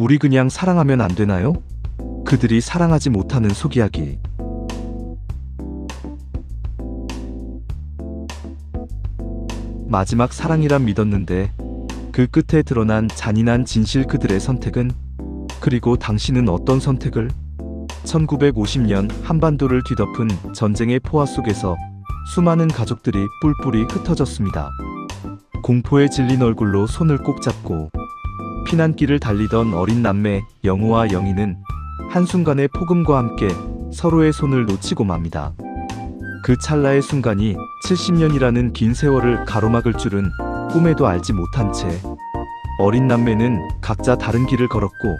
우리 그냥 사랑하면 안 되나요? 그들이 사랑하지 못하는 속이야기. 마지막 사랑이란 믿었는데 그 끝에 드러난 잔인한 진실 그들의 선택은 그리고 당신은 어떤 선택을 1950년 한반도를 뒤덮은 전쟁의 포화 속에서 수많은 가족들이 뿔뿔이 흩어졌습니다. 공포에 질린 얼굴로 손을 꼭 잡고 피난길을 달리던 어린 남매 영우와 영희는 한순간에 폭음과 함께 서로의 손을 놓치고 맙니다. 그 찰나의 순간이 70년이라는 긴 세월을 가로막을 줄은 꿈에도 알지 못한 채 어린 남매는 각자 다른 길을 걸었고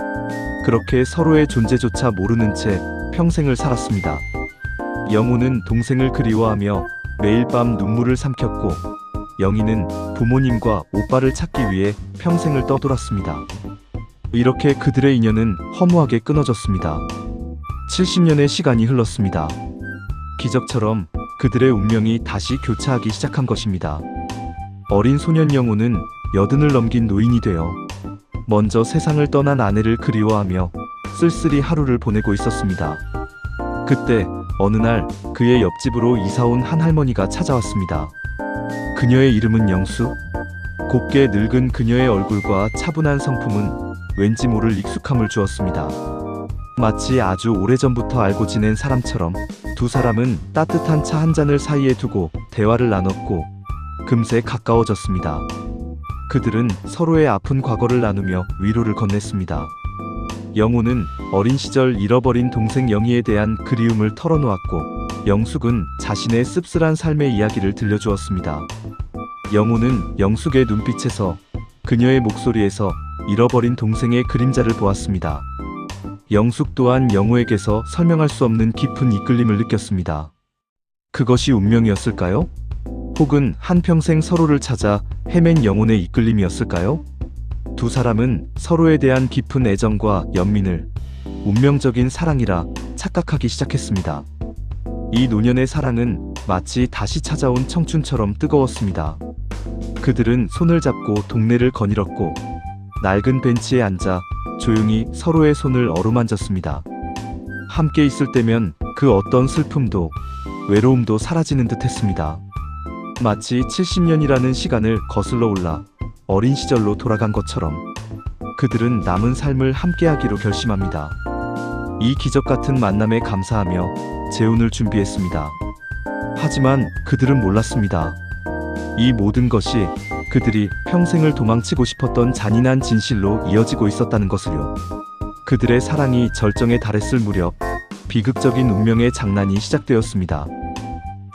그렇게 서로의 존재조차 모르는 채 평생을 살았습니다. 영우는 동생을 그리워하며 매일 밤 눈물을 삼켰고 영희는 부모님과 오빠를 찾기 위해 평생을 떠돌았습니다. 이렇게 그들의 인연은 허무하게 끊어졌습니다. 70년의 시간이 흘렀습니다. 기적처럼 그들의 운명이 다시 교차하기 시작한 것입니다. 어린 소년 영우는 여든을 넘긴 노인이 되어 먼저 세상을 떠난 아내를 그리워하며 쓸쓸히 하루를 보내고 있었습니다. 그때 어느 날 그의 옆집으로 이사온 한 할머니가 찾아왔습니다. 그녀의 이름은 영수. 곱게 늙은 그녀의 얼굴과 차분한 성품은 왠지 모를 익숙함을 주었습니다. 마치 아주 오래전부터 알고 지낸 사람처럼 두 사람은 따뜻한 차 한 잔을 사이에 두고 대화를 나눴고 금세 가까워졌습니다. 그들은 서로의 아픈 과거를 나누며 위로를 건넸습니다. 영호는 어린 시절 잃어버린 동생 영희에 대한 그리움을 털어놓았고 영숙은 자신의 씁쓸한 삶의 이야기를 들려주었습니다. 영호는 영숙의 눈빛에서 그녀의 목소리에서 잃어버린 동생의 그림자를 보았습니다. 영숙 또한 영호에게서 설명할 수 없는 깊은 이끌림을 느꼈습니다. 그것이 운명이었을까요? 혹은 한평생 서로를 찾아 헤맨 영혼의 이끌림이었을까요? 두 사람은 서로에 대한 깊은 애정과 연민을 운명적인 사랑이라 착각하기 시작했습니다. 이 노년의 사랑은 마치 다시 찾아온 청춘처럼 뜨거웠습니다. 그들은 손을 잡고 동네를 거닐었고 낡은 벤치에 앉아 조용히 서로의 손을 어루만졌습니다. 함께 있을 때면 그 어떤 슬픔도 외로움도 사라지는 듯 했습니다. 마치 70년이라는 시간을 거슬러 올라 어린 시절로 돌아간 것처럼 그들은 남은 삶을 함께하기로 결심합니다. 이 기적 같은 만남에 감사하며 재혼을 준비했습니다. 하지만 그들은 몰랐습니다. 이 모든 것이 그들이 평생을 도망치고 싶었던 잔인한 진실로 이어지고 있었다는 것을요. 그들의 사랑이 절정에 달했을 무렵 비극적인 운명의 장난이 시작되었습니다.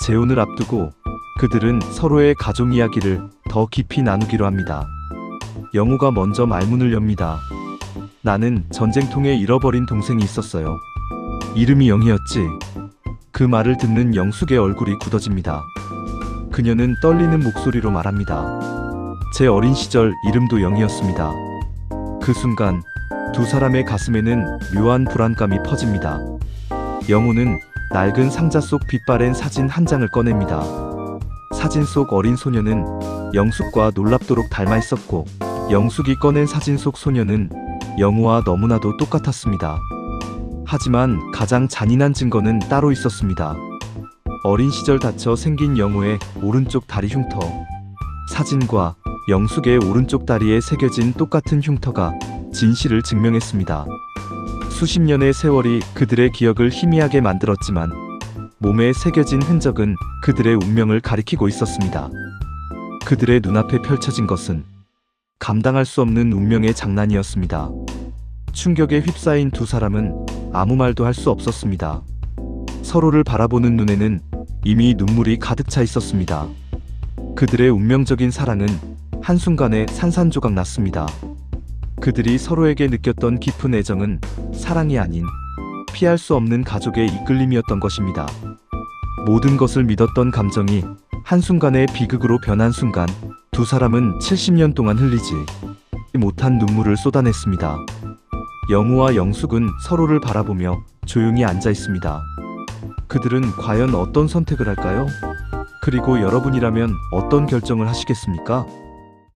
재혼을 앞두고 그들은 서로의 가족 이야기를 더 깊이 나누기로 합니다. 영우가 먼저 말문을 엽니다. 나는 전쟁통에 잃어버린 동생이 있었어요. 이름이 영희였지. 그 말을 듣는 영숙의 얼굴이 굳어집니다. 그녀는 떨리는 목소리로 말합니다. 제 어린 시절 이름도 영희였습니다. 그 순간 두 사람의 가슴에는 묘한 불안감이 퍼집니다. 영우는 낡은 상자 속 빛바랜 사진 한 장을 꺼냅니다. 사진 속 어린 소녀는 영숙과 놀랍도록 닮아 있었고 영숙이 꺼낸 사진 속 소녀는 영우와 너무나도 똑같았습니다. 하지만 가장 잔인한 증거는 따로 있었습니다. 어린 시절 다쳐 생긴 영우의 오른쪽 다리 흉터. 사진과 영숙의 오른쪽 다리에 새겨진 똑같은 흉터가 진실을 증명했습니다. 수십 년의 세월이 그들의 기억을 희미하게 만들었지만 몸에 새겨진 흔적은 그들의 운명을 가리키고 있었습니다. 그들의 눈앞에 펼쳐진 것은 감당할 수 없는 운명의 장난이었습니다. 충격에 휩싸인 두 사람은 아무 말도 할 수 없었습니다. 서로를 바라보는 눈에는 이미 눈물이 가득 차 있었습니다. 그들의 운명적인 사랑은 한순간에 산산조각 났습니다. 그들이 서로에게 느꼈던 깊은 애정은 사랑이 아닌 피할 수 없는 가족의 이끌림이었던 것입니다. 모든 것을 믿었던 감정이 한순간에 비극으로 변한 순간 두 사람은 70년 동안 흘리지 못한 눈물을 쏟아냈습니다. 영우와 영숙은 서로를 바라보며 조용히 앉아 있습니다. 그들은 과연 어떤 선택을 할까요? 그리고 여러분이라면 어떤 결정을 하시겠습니까?